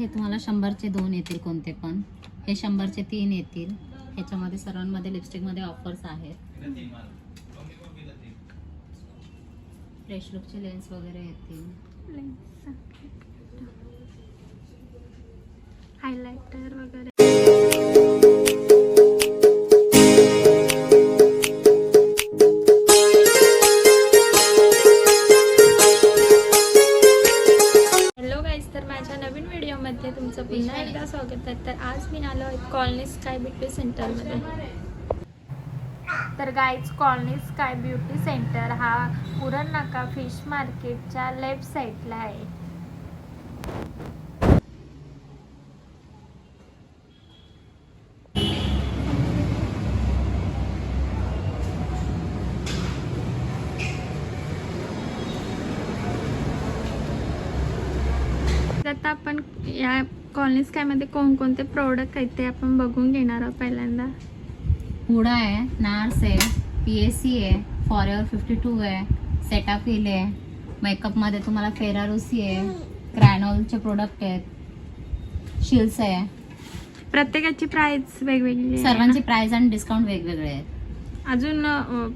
हे तुम्हाला शंभरचे दोन येतील कोणते पण. हे शंभरचे तीन येतील. ह्याच्यामध्ये सर्वांमध्ये लिपस्टिकमध्ये ऑफर्स आहेत. फ्रेश लुकचे लेन्स वगैरे येतील. माझ्या नवीन व्हिडिओमध्ये तुमचं पुन्हा एकदा स्वागत आहे. तर आज मी आलो आहे कॉलनी स्काय ब्युटी सेंटरमध्ये. तर guys colony sky beauty centre हा पुरण नाका फिश मार्केटच्या लेफ्ट साईडला आहे. आता आपण या कॉलनी स्कायमध्ये कोणकोणते प्रोडक्ट आहेत ते आपण बघून घेणार आहोत पहिल्यांदा. हुडा आहे नार्स आहे पी एस सी आहे फॉरेवर फिफ्टी टू आहे सेटाफिल आहे मेकअपमध्ये तुम्हाला फेरारुसी आहे क्रॅनॉलचे प्रोडक्ट आहेत शिल्स आहे. प्रत्येकाची प्राइस वेगवेगळी आहे. सर्वांची प्राइस आणि डिस्काउंट वेगवेगळे आहेत. अजून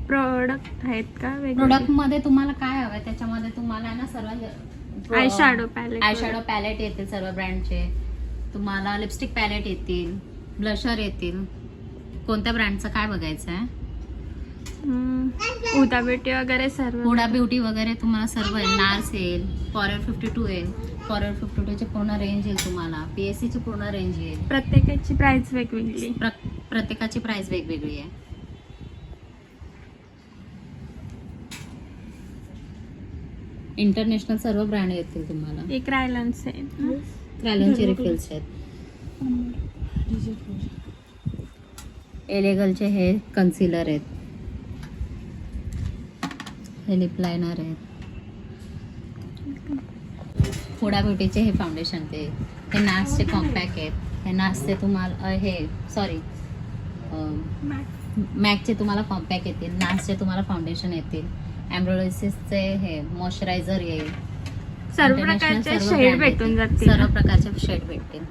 प्रोडक्ट आहेत का प्रोडक्टमध्ये तुम्हाला काय हवं त्याच्यामध्ये तुम्हाला ना सर्व eye shadow palette eye shadow palette येतील सर्व ब्रँडचे तुम्हाला लिपस्टिक पॅलेट येतील ब्लशर येतील. कोणत्या ब्रँडचं काय बघायचं आहे? उदा ब्युटी वगैरे सर्व. हुडा ब्युटी वगैरे तुम्हाला सर्व आहे नार्स येईल फॉरेवर फिफ्टी टू येईल. फॉरेवर फिफ्टी टूची पूर्ण रेंज येईल तुम्हाला. पी एस सीची पूर्ण रेंज येईल. प्रत्येकाची प्राइस वेगवेगळी. प्र- प्रत्येकाची प्राइस वेगवेगळी आहे. इंटरनॅशनल सर्व ब्रँड येतील तुम्हाला. एक रायलन्स आहे. क्रॅलनचे रिफिल्स आहेत. एलेगलचे हे कन्सिलर आहेत. हे लिप लायनर आहेत. हुडा ब्युटीचे हे फाउंडेशन ते. हे नासचे कॉम्पॅक्ट आहेत. हे नासचे तुम्हाला हे सॉरी मॅकचे तुम्हाला कॉम्पॅक्ट येतील. नासचे तुम्हाला फाउंडेशन येतील. एम्ब्रॉयडरीचे हे मॉइश्चरायझर येईल. सर्व प्रकारचे सर्व शेड brand भेटून येतील. जातील. सर्व प्रकारचे शेड भेटतील.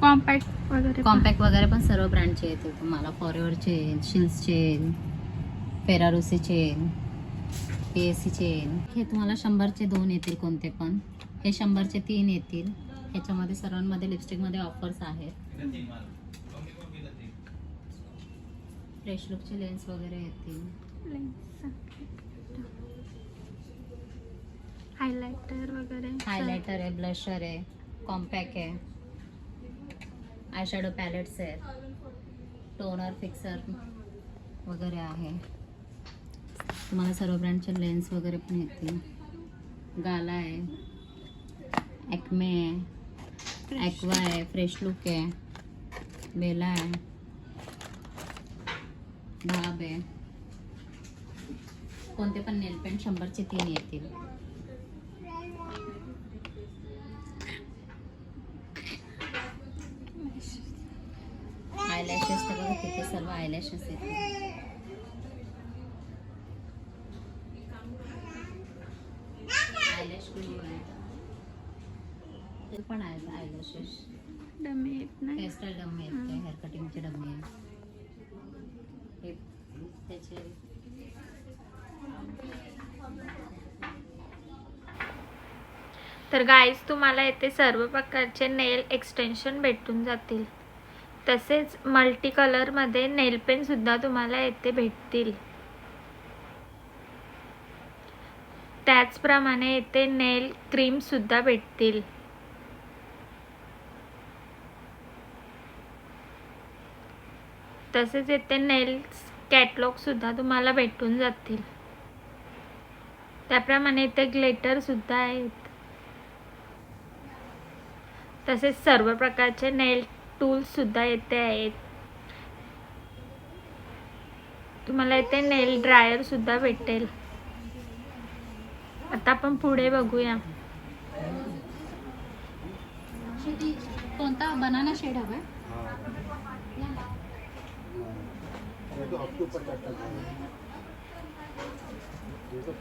कॉम्पॅक्ट वगैरे. कॉम्पॅक्ट वगैरे पण सर्व ब्रँडचे येतील तुम्हाला. फॉरेवरचे शिल्सचे फेरारुसीचे येईल पी एस सीचे येईल हे तुम्हाला शंभरचे दोन येतील कोणते पण. हे शंभरचे तीन येतील. ह्याच्यामध्ये सर्वांमध्ये लिपस्टिकमध्ये ऑफर्स आहेत. फ्रेश लुकचे लेन्स वगैरे येतील. हायलायटर वगैरे हायलायटर आहे ब्लशर आहे कॉम्पॅक आहे. आयशॅडो पॅलेट्स आहेत. टोनर फिक्सर वगैरे आहे. तुम्हाला सर्व ब्रँडचे लेन्स वगैरे पण येतील. गाला आहे. ॲक्मे आहे. ॲक्वा आहे. फ्रेश लुक आहे. बेला आहे. भाब आहे. कोणते पण नेल पेंट शंभरचे तीन येतील. आयलॅशेस तर बघा तिथे सर्व आयलॅशेस येतील आयलॅश ग्लू? आहे ते पण आहेत आयलॅशेस डमी नाही हेअरस्टाईल डम्मे आहेत हेअर कटिंगचे डम्मे आहेत. हे त्याचे तर गाईज तुम्हाला येथे सर्व प्रकारचे नेल एक्सटेन्शन भेटून जातील. तसेच मल्टी कलरमध्ये नेल पेन सुद्धा तुम्हाला येथे भेटतील. त्याचप्रमाणे येथे नेल क्रीम सुद्धा भेटतील. तसेच येथे नेल्स कॅटलॉग सुद्धा तुम्हाला भेटून जातील. त्याप्रमाणे इथे ग्लेटर सुद्धा आहेत. तसेच सर्व प्रकारचे नेल टूल्स सुद्धा येथे आहेत. तुम्हाला इथे नेल ड्रायर सुद्धा भेटेल. आता आपण पुढे बघूया. कोणता बनाना शेड हवा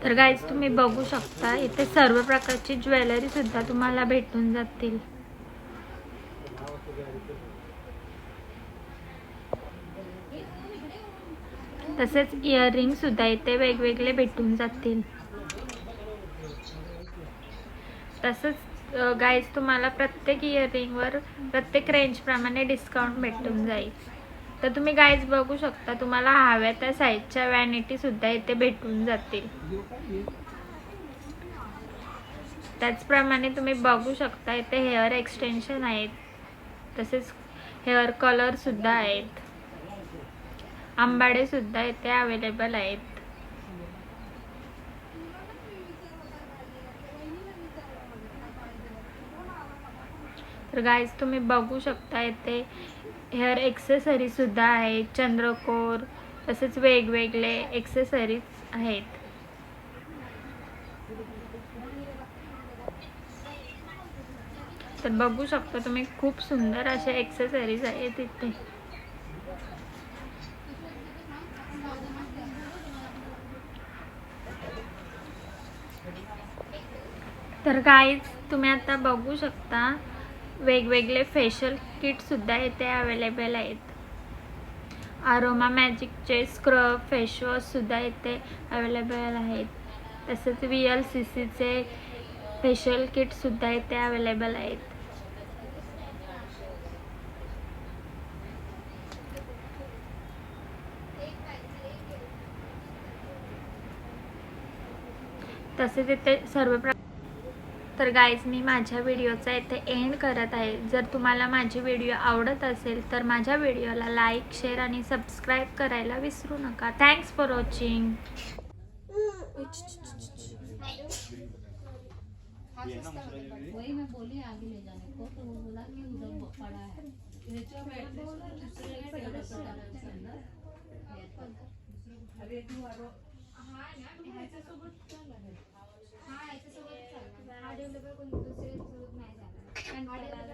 तर गाईज तुम्ही बघू शकता इथे सर्व प्रकारची ज्वेलरी सुद्धा तुम्हाला भेटून जातील. तसेच इयरिंग सुद्धा इथे वेगवेगळे भेटून जातील. तसंच गाईज तुम्हाला प्रत्येक इयरिंगवर प्रत्येक रेंजप्रमाणे डिस्काउंट भेटून जाईल. तर तुम्ही गाईज बघू शकता तुम्हाला हव्या त्या साईजच्या वॅनिटी सुद्धा इथे भेटून जातील. त्याचप्रमाणे तुम्ही बघू शकता इथे हेअर एक्सटेन्शन आहेत. तसेच हेअर कलर सुद्धा आहेत. आंबाडे सुद्धा इथे अवेलेबल आहेत. तर गाईज तुम्ही बघू शकता इथे हेअर एक्सेसरीजसुद्धा आहेत चंद्रकोर तसेच वेगवेगळे एक्सेसरीज आहेत. तर बघू शकता तुम्ही खूप सुंदर असे एक्सेसरीज आहेत इथे. तर काहीच तुम्ही आता बघू शकता वेगवेगळे फेशियल किट सुद्धा इथे अवेलेबल आहेत. अरोमा मॅजिकचे स्क्रब फेशवॉश सुद्धा इथे अवेलेबल आहेत. तसेच व्ही एल सी सीचे फेशियल किट सुद्धा इथे अवेलेबल आहेत. तसेच इथे सर्व प्र तर गाईज मी माझ्या व्हिडिओचा इथे एंड करत आहे. जर तुम्हाला माझी व्हिडिओ आवडत असेल तर माझ्या व्हिडिओला लाईक शेअर आणि सबस्क्राईब करायला विसरू नका. थँक्स फॉर वॉचिंग को तो वो बोला कि उधर पड़ा है। एक से अलग ಮಾಡಿದ್ರೆ